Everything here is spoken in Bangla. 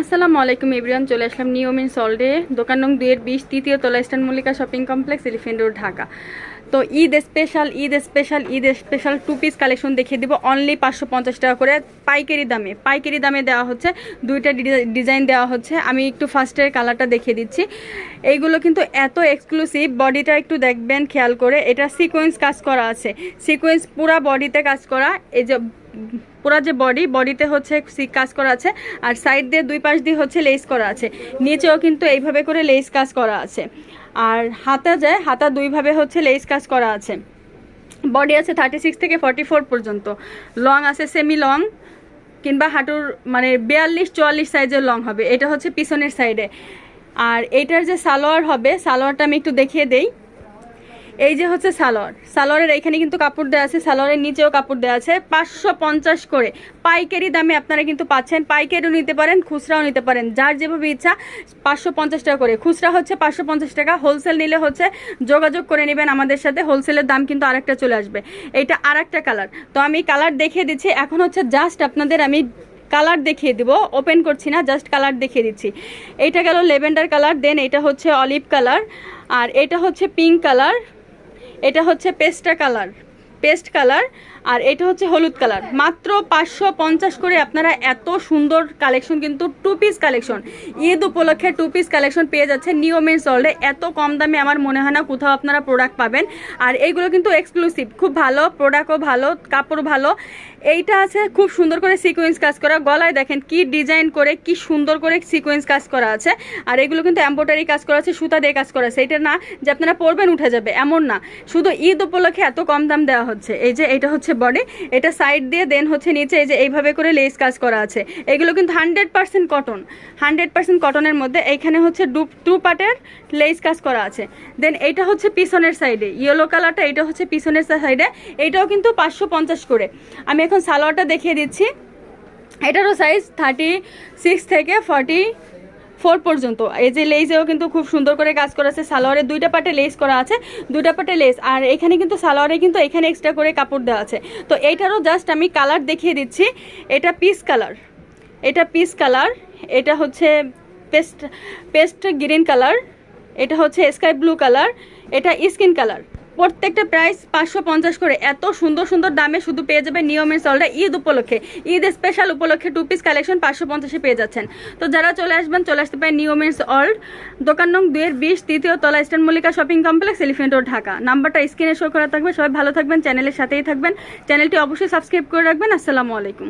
আসসালামু আলাইকুম এভরিওয়ান, চলে আসলাম নিয়মিন সল্ডে দোকান নং দুইয়ের বিশ, তৃতীয় তলা eastern Mallika shopping complex elephant road Dhaka. তো Eid special Eid special Eid special two piece collection দেখিয়ে দিব। অনলি পাঁচশো পঞ্চাশ টাকা করে পাইকারি দামে। পাইকারি দামে দেওয়া হচ্ছে, দুইটা ডিজাইন দেওয়া হচ্ছে। আমি একটু ফার্স্টের কালারটা দেখিয়ে দিচ্ছি। এইগুলো কিন্তু এত এক্সক্লুসিভ বডিটা একটু দেখবেন, খেয়াল করে। এটা সিকোয়েন্স কাজ করা আছে। সিকোয়েন্স পুরা বডিতে কাজ করা। এই যে পুরা যে বডি বডিতে হচ্ছে কাজ করা আছে, আর সাইড দিয়ে দুই পাশ দিয়ে হচ্ছে লেস করা আছে। নিচেও কিন্তু এইভাবে করে লেস কাজ করা আছে। আর হাতা যায়, হাতা দুইভাবে হচ্ছে লেস কাজ করা আছে। বডি আছে থার্টি সিক্স থেকে ফর্টি ফোর পর্যন্ত। লং আছে সেমি লং কিংবা হাঁটুর মানে বিয়াল্লিশ, চুয়াল্লিশ সাইজের লং হবে। এটা হচ্ছে পিছনের সাইডে আর এটার যে সালোয়ার হবে, সালোয়ারটা আমি একটু দেখিয়ে দেই। এই যে হচ্ছে সালোয়ার। সালোয়ারের এখানে কিন্তু কাপড় দেওয়া আছে, সালোয়ারের নিচেও কাপড় দেওয়া আছে। পাঁচশো পঞ্চাশ করে। পাইকারি দামে আপনারা কিন্তু পাচ্ছেন। পাইকারিও নিতে পারেন, খুচরাও নিতে পারেন। যার যেভাবে ইচ্ছা, পাঁচশো পঞ্চাশ টাকা করে। খুচরা হচ্ছে পাঁচশো পঞ্চাশ টাকা। হোলসেল নিলে হচ্ছে যোগাযোগ করে নেবেন আমাদের সাথে। হোলসেলের দাম কিন্তু আরেকটা চলে আসবে। এইটা আরেকটা কালার। তো আমি কালার দেখিয়ে দিচ্ছি। এখন হচ্ছে জাস্ট আপনাদের আমি কালার দেখিয়ে দিব। ওপেন করছি না, জাস্ট কালার দেখিয়ে দিচ্ছি। এইটা গেল লেভেন্ডার কালার, দেন এটা হচ্ছে অলিভ কালার। আর এটা হচ্ছে পিঙ্ক কালার। এটা হচ্ছে পেস্টা কালার। পেস্ট কালার আর এটা হচ্ছে হলুদ কালার। মাত্র পাঁচশো পঞ্চাশ করে আপনারা এত সুন্দর কালেকশন কিন্তু টু পিস কালেকশন। ঈদ উপলক্ষে টু পিস কালেকশন পেয়ে যাচ্ছে নিয়মের চলে এত কম দামে আমার মনে হয় না কোথাও আপনারা প্রোডাক্ট পাবেন। আর এইগুলো কিন্তু এক্সক্লুসিভ খুব ভালো প্রোডাক্টও ভালো কাপড় ভালো। এইটা আছে খুব সুন্দর করে সিকোয়েন্স কাজ করা। গলায় দেখেন কি ডিজাইন করে, কি সুন্দর করে সিকোয়েন্স কাজ করা আছে। আর এগুলো কিন্তু এম্ব্রয়ডারি কাজ করা আছে, সুতা দিয়ে কাজ করা আছে। এটা না যে আপনারা পরবেন, উঠে যাবে, এমন না। শুধু ঈদ উপলক্ষে এত কম দাম দেওয়া হচ্ছে। এই যে এটা হচ্ছে বডি এটা সাইড দিয়ে দেন হচ্ছে নিচে, এই যে এইভাবে করে লেস কাজ করা আছে। এগুলো কিন্তু hundred percent cotton hundred percent কটনের মধ্যে এইখানে হচ্ছে ডু টু পার্টের লেস কাজ করা আছে। দেন এইটা হচ্ছে পিছনের সাইডে ইয়েলো কালারটা এটা হচ্ছে পিছনের সাইডে এইটাও কিন্তু পাঁচশো পঞ্চাশ করে। আমি এখন সালোয়ারটা দেখিয়ে দিচ্ছি। এটারও সাইজ থার্টি সিক্স থেকে ফর্টি ফোর পর্যন্ত। এই যে লেসেও কিন্তু খুব সুন্দর করে কাজ করা আছে সালোয়ারের দুইটা পাটে লেস করা আছে, দুইটা পাটে লেস আর এখানে কিন্তু সালোয়ারে কিন্তু এখানে এক্সট্রা করে কাপড় দেওয়া আছে। তো এইটারও জাস্ট আমি কালার দেখিয়ে দিচ্ছি। এটা পিস কালার এটা পিস কালার এটা হচ্ছে পেস্ট পেস্ট গ্রিন কালার এটা হচ্ছে স্কাই ব্লু কালার এটা স্কিন কালার প্রত্যেকটা প্রাইস পাঁচশো পঞ্চাশ করে। এত সুন্দর সুন্দর দামে শুধু পেয়ে যাবে নিয়মের সলটা ঈদ উপলক্ষে। ঈদ স্পেশাল উপলক্ষে টু পিস কালেকশন পাঁচশো পঞ্চাশে পেয়ে যাচ্ছেন। তো যারা চলে আসবেন, চলে আসতে পারেন নিয়মের অল্ড দোকান নং দুয়ের বিশ, তৃতীয় তলা eastern Mallika shopping complex elephant road Dhaka. নাম্বারটা স্ক্রিনে শো করা থাকবে। সবাই ভালো থাকবেন চ্যানেলের সাথেই থাকবেন। চ্যানেলটি অবশ্যই সাবস্ক্রাইব করে রাখবেন। আসসালামু আলাইকুম।